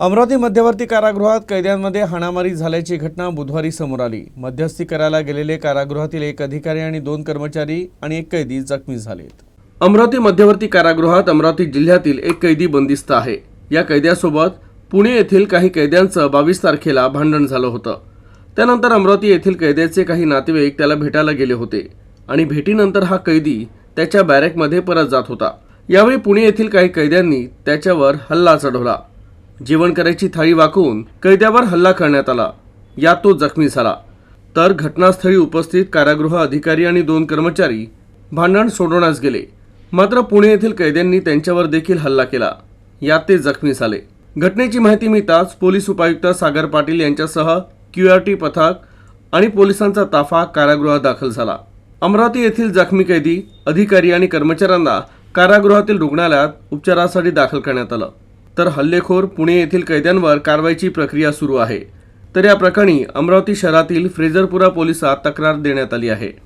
अमरावती मध्यवर्ती कारागृहात कैद्यांमध्ये हाणामारी झाल्याची घटना बुधवारी समोर आली. मध्यस्थी करायला गेलेले कारागृहातील एक अधिकारी आणि दोन कर्मचारी आणि एक कैदी जखमी झालेत. अमरावती मध्यवर्ती कारागृहात अमरावती जिल्ह्यातील एक कैदी बंदिस्त आहे. या कैद्यासोबत पुणे येथील काही कैद्यांचं बावीस तारखेला भांडण झालं होतं. त्यानंतर अमरावती येथील कैद्याचे काही नातेवाईक त्याला भेटायला गेले होते आणि भेटीनंतर हा कैदी त्याच्या बॅरेकमध्ये परत जात होता. यावेळी पुणे येथील काही कैद्यांनी त्याच्यावर हल्ला चढवला. जेवण करायची थाळी वाकवून कैद्यावर हल्ला करण्यात आला. यात तो जखमी झाला. तर घटनास्थळी उपस्थित कारागृह अधिकारी आणि दोन कर्मचारी भांडण सोडवण्यास गेले. मात्र पुणे येथील कैद्यांनी त्यांच्यावर देखील हल्ला केला. यात ते जखमी झाले. घटनेची माहिती मिळताच पोलीस उपायुक्त सागर पाटील यांच्यासह क्यू आर टी पथक आणि पोलिसांचा ताफा कारागृहात दाखल झाला. अमरावती येथील जखमी कैदी अधिकारी आणि कर्मचाऱ्यांना कारागृहातील रुग्णालयात उपचारासाठी दाखल करण्यात आलं. तर हल्लेखोर पुणे येथील कैद्यांवर कारवाईची प्रक्रिया सुरू आहे. तर या प्रकरणी अमरावती शहरातील फ्रेझरपुरा पोलिसात तक्रार देण्यात आली आहे.